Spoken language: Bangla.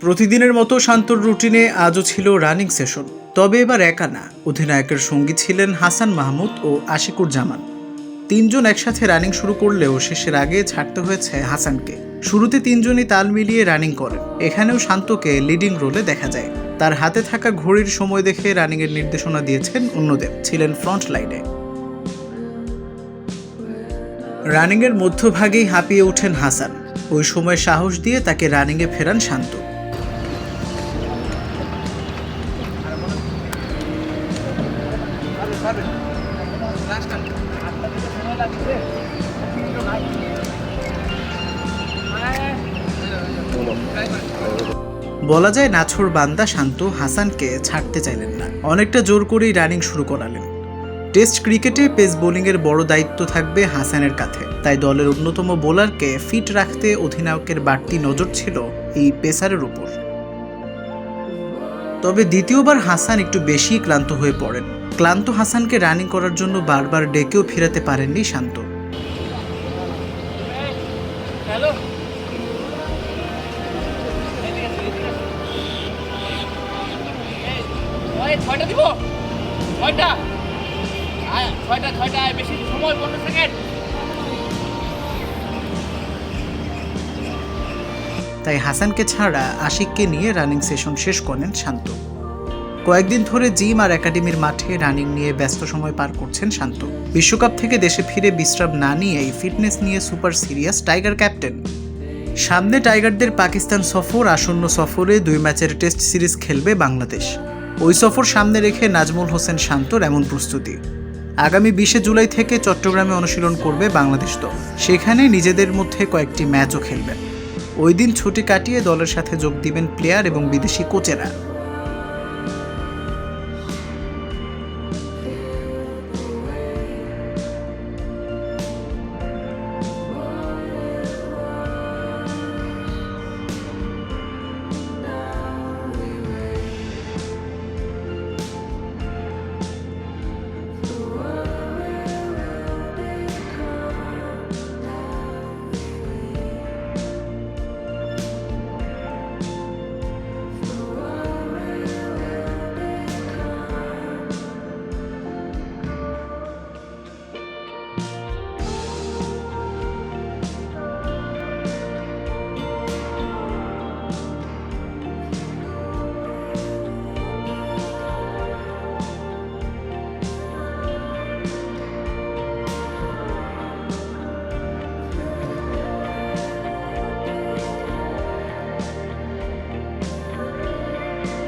প্রতিদিনের মতো শান্তর রুটিনে আজও ছিল রানিং সেশন। তবে এবার একা না। অধিনায়কের সঙ্গী ছিলেন হাসান মাহমুদ ও আশিকুর জামান। তিনজন একসাথে রানিং শুরু করলেও শেষের আগে ছাড়তে হয়েছে হাসানকে। শুরুতে তিনজনই তাল মিলিয়ে রানিং করেন। এখানেও শান্তকে লিডিং রোলে দেখা যায়। তার হাতে থাকা ঘড়ির সময় দেখে রানিংয়ের নির্দেশনা দিয়েছেন অন্যদের। ছিলেন ফ্রন্ট লাইনে রানিংয়ের মধ্যভাগেই হাঁপিয়ে ওঠেন হাসান। ওই সময় সাহস দিয়ে তাকে রানিংয়ে ফেরান শান্ত। বলা যায় নাছর বান্দা শান্ত, হাসানকে ছাড়তে চাইলেন না। অনেকটা জোর করেই রানিং শুরু করালেন। টেস্ট ক্রিকেটে পেস বোলিংয়ের বড় দায়িত্ব থাকবে হাসানের কাঁধে। তাই দলের অন্যতম বোলারকে ফিট রাখতে অধিনায়কের বাড়তি নজর ছিল এই পেসারের উপর। তবে দ্বিতীয়বার হাসান একটু বেশি ক্লান্ত হয়ে পড়েন। ক্লান্ত হাসানকে রানিং করার জন্য বারবার ডেকেও ফেরাতে পারেননি শান্ত। ছয়টা দিব? ছয়টা? ছয়টা ছয়টা বেশি সময় পনেরো সেকেন্ড। তাই হাসানকে ছাড়া আশিককে নিয়ে রানিং সেশন শেষ করেন শান্ত। কয়েকদিন ধরে জিম আর একাডেমির মাঠে রানিং নিয়ে ব্যস্ত সময় পার করছেন শান্ত। বিশ্বকাপ থেকে দেশে ফিরে বিশ্রাম না নিয়েই ফিটনেস নিয়ে সুপার সিরিয়াস টাইগার ক্যাপ্টেন। সামনে টাইগারদের পাকিস্তান সফর আসন্ন সফরে দুই ম্যাচের টেস্ট সিরিজ খেলবে বাংলাদেশ। ওই সফর সামনে রেখে নাজমুল হোসেন শান্তর এমন প্রস্তুতি। আগামী বিশে জুলাই থেকে চট্টগ্রামে অনুশীলন করবে বাংলাদেশ দল। সেখানে নিজেদের মধ্যে কয়েকটি ম্যাচও খেলবেন। ওই দিন ছুটি কাটিয়ে দলের সাথে যোগ দিবেন প্লেয়ার এবং বিদেশি কোচেরা।